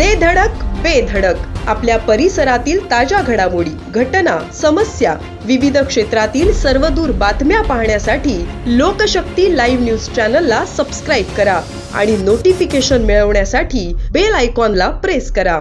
दे धडक बेधडक आपल्या परिसरातील ताज्या घडामोडी घटना समस्या विविध क्षेत्रातील सर्वदूर बातम्या पाहण्यासाठी लोकशक्ती लाईव्ह न्यूज चॅनलला सबस्क्राईब करा आणि नोटिफिकेशन मिळवण्यासाठी बेल आयकॉनला प्रेस करा.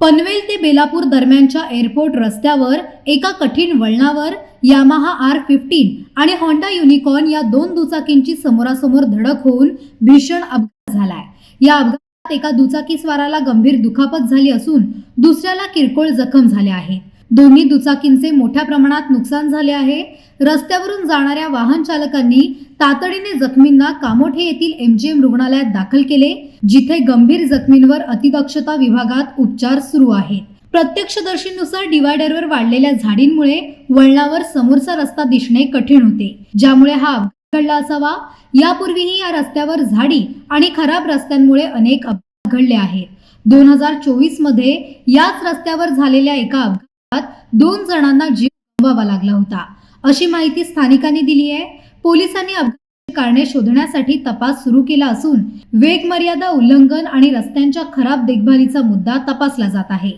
पनवेल ते बेलापूर दरम्यानच्या एअरपोर्ट रस्त्यावर एका कठीण वळणावर यामाहा आर फिफ्टीन आणि होंडा युनिकॉर्न या दोन दुचाकींची समोरासमोर धडक होऊन भीषण अपघात झालाय. या अपघात एका दुचाकीस्वाराला गंभीर दुखापत झाली असून दुसऱ्याला किरकोळ जखम झाल्या आहेत दोन्ही दुचाकींचे मोठ्या प्रमाणात नुकसान झाले आहे. रस्त्यावरून जाणाऱ्या वाहन चालकांनी तातडीने जखमींना कामोठे येथील एमजीएम रुग्णालयात दाखल केले जिथे गंभीर जखमींवर अतिदक्षता विभागात उपचार सुरू आहेत. प्रत्यक्षदर्शीनुसार डिवायडरवर वाढलेल्या झाडींमुळे वळणावर समोरचा रस्ता दिसणे कठीण होते ज्यामुळे हा घडला असावा. यापूर्वीही या रस्त्यावर झाडी आणि खराब रस्त्यांमुळे अनेक अपघात घडले आहेत. दोन हजार चोवीसमध्ये याच रस्त्यावर झालेल्या एका अपघातात दोन जणांना जीव गमवावा लागला होता. अशी माहिती स्थानिकांनी दिली आहे. पोलिसांनी अपघाताची कारणे शोधण्यासाठी तपास सुरू केला असून वेग मर्यादा उल्लंघन आणि रस्त्यांच्या खराब देखभालीचा मुद्दा तपासला जात आहे.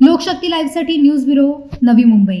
लोकशक्ती लाईव्हसाठी न्यूज ब्युरो नवी मुंबई.